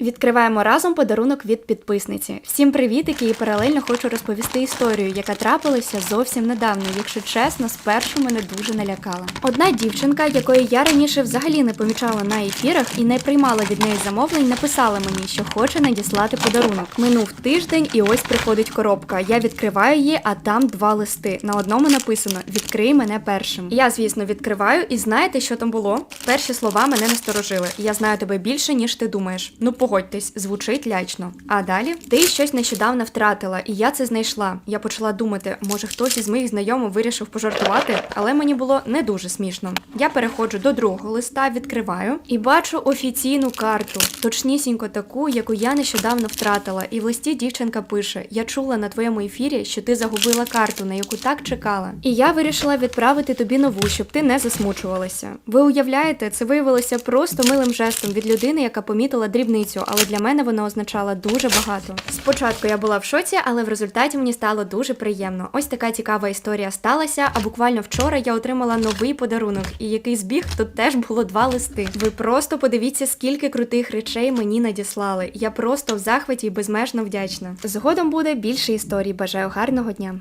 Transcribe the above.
Відкриваємо разом подарунок від підписниці. Всім привітики і паралельно хочу розповісти історію, яка трапилася зовсім недавно. Якщо чесно, спершу мене дуже налякала. Одна дівчинка, якої я раніше взагалі не помічала на ефірах і не приймала від неї замовлень, написала мені, що хоче надіслати подарунок. Минув тиждень, і ось приходить коробка. Я відкриваю її, а там два листи. На одному написано Відкрий мене першим. Я, звісно, відкриваю, і знаєте, що там було? Перші слова мене насторожили. Я знаю тебе більше, ніж ти думаєш. Ну погодьтесь, звучить лячно. А далі ти щось нещодавно втратила, і я це знайшла. Я почала думати, може хтось із моїх знайомих вирішив пожартувати, але мені було не дуже смішно. Я переходжу до другого листа, відкриваю і бачу офіційну карту, точнісінько таку, яку я нещодавно втратила. І в листі дівчинка пише: Я чула на твоєму ефірі, що ти загубила карту, на яку так чекала. І я вирішила відправити тобі нову, щоб ти не засмучувалася. Ви уявляєте, це виявилося просто милим жестом від людини, яка помітила дрібницю, але для мене вона означала дуже багато. Спочатку я була в шоці, але в результаті мені стало дуже приємно. Ось така цікава історія сталася. А буквально вчора я отримала новий подарунок, і який збіг тут теж було два листи. Ви просто подивіться, скільки крутих речей мені надіслали. Я просто в захваті і безмежно вдячна. Згодом буде більше історій. Бажаю гарного дня.